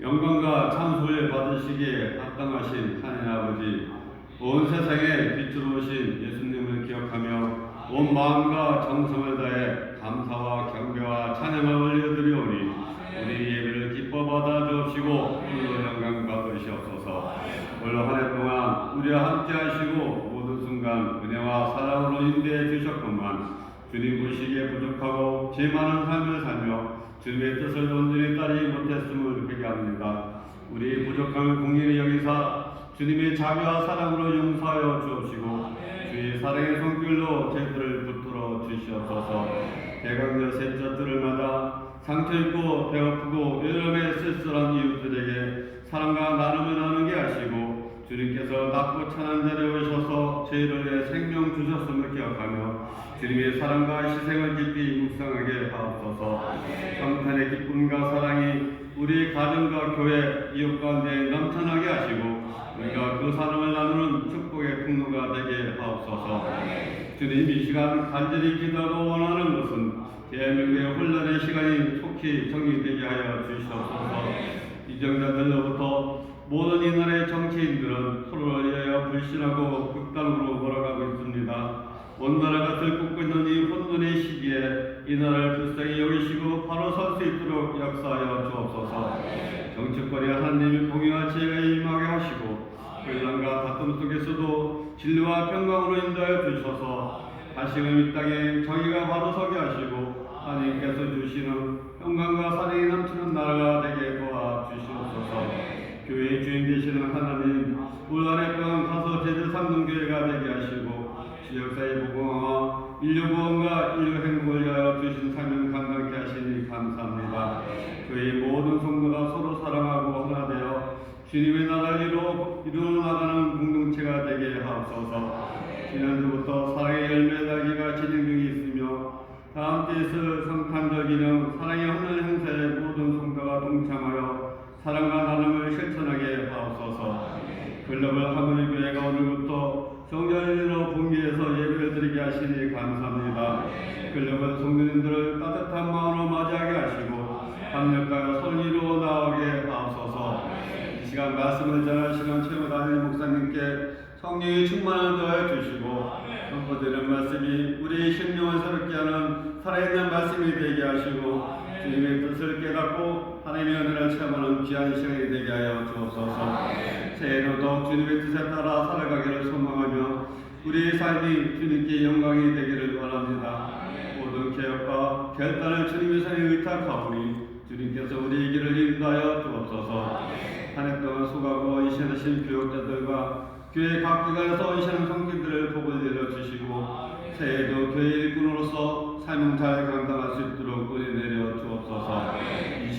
영광과 참 소리 받으시기에 합당하신 하나님 아버지 온 세상에 빛으로 오신 예수님을 기억하며 온 마음과 정성을 다해 감사와 경배와 찬양을 올려드리오니 우리 예배를 기뻐 받아 주옵시고 오늘 영광 받으시옵소서. 올한해 동안 우리와 함께 하시고 모든 순간 은혜와 사랑으로 인도해 주셨건만 주님 보시기에 부족하고 죄 많은 삶을 살며 주님의 뜻을 온전히 따르지 못했음을 회개합니다. 우리 부족함을 공연히 여기사 주님의 자비와 사랑으로 용서하여 주옵시고 주의 사랑의 손길로 저희들을 붙들어 주시옵소서 대강절 셋째 들을마다 상처 입고 배고프고 여름에 쓸쓸한 이웃들에게 사랑과 나눔을 나누게 하시고 주님께서 낮고 찬한 자리에 오셔서 저희를 생명 주셨음을 기억하며 주님의 사랑과 희생을 깊이 묵상하게 하옵소서. 성탄의 기쁨과 사랑이 우리 가정과 교회 이웃 가운데 넘쳐나게 하시고 우리가 그 사랑을 나누는 축복의 통로가 되게 하옵소서. 주님 이 시간 간절히 기도하고 원하는 것은 대한민국의 혼란의 시간이 속히 정리되게 하여 주시옵소서. 이정자들로부터 모든 이 나라의 정치인들은 서로를 위하여 불신하고 극단으로 몰아가고 있습니다. 온 나라가 들끓고 있는 이 혼돈의 시기에 이 나라를 불쌍히 여기시고 바로 설 수 있도록 역사하여 주옵소서. 정치권에 하나님의 공의와 지혜가 임하게 하시고 혼란과 다툼 속에서도 진리와 평강으로 인도하여 주셔서 다시금 이 땅에 정의가 바로 서게 하시고 하나님께서 주시는 평강 가서 제대 삼는 교회가 되게 하시고 지역사회 보건화, 인류 보험과 인류 행복을 위하여 주신 사명 감당케 하시니 감사합니다. 교회의 모든 성도가 서로 사랑하고 하나 되어 주님의 나라를 이루어, 나가는 공동체가 되게 하옵소서. 지난주부터 사랑의 열매 달기가 진행 중에 있으며 다음 주에 있을 성탄절기는 사랑의 하늘 행사에 모든 성도가 동참하여 사랑과 나눔을 실천하게 하옵소서. 글로벌 하모니 교회가 오늘부터 성전일로 분기해서 예배를 드리게 하시니 감사합니다. 글로벌 성도님들을 따뜻한 마음으로 맞이하게 하시고 협력하여 선의로 나오게 하옵소서. 이 시간 말씀을 전하시는 최고 담임 목사님께 성령이 충만한 도하여 주시고 선포되는 말씀이 우리의 심령을 새롭게 하는 살아있는 말씀이 되게 하시고 주님의 뜻을 깨닫고 하나님의 은혜를 체험하는 귀한 시간이 되게 하여 주옵소서. 새해에도 더욱 주님의 뜻에 따라 살아가기를 소망하며 우리의 삶이 주님께 영광이 되기를 원합니다. 모든 개혁과 결단을 주님의 손에 의탁하오니 주님께서 우리의 길을 인도하여 주옵소서. 한해 동안 수고하고 이신하신 교육자들과 교회 각 기관에서 이시는 성도들을 복을 내려주시고 새해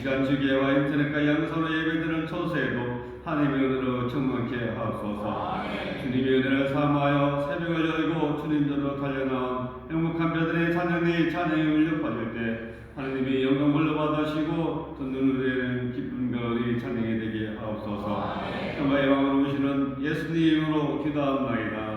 시간 주기와 인터넷과 영상으로 예배드리는 초세에도 하나님의 은혜로 충만케 하옵소서. 주님의 은혜를 삼하여 새벽을 열고 주님께로 달려나온 행복한 배들의 찬양이 찬양이 울려 퍼질 때 하나님이 영광 물려받으시고 듣는 우리에는 기쁨과 은혜의 찬양이 되게 하옵소서. 평화의 왕으로 오시는 예수님으로 기도합나이다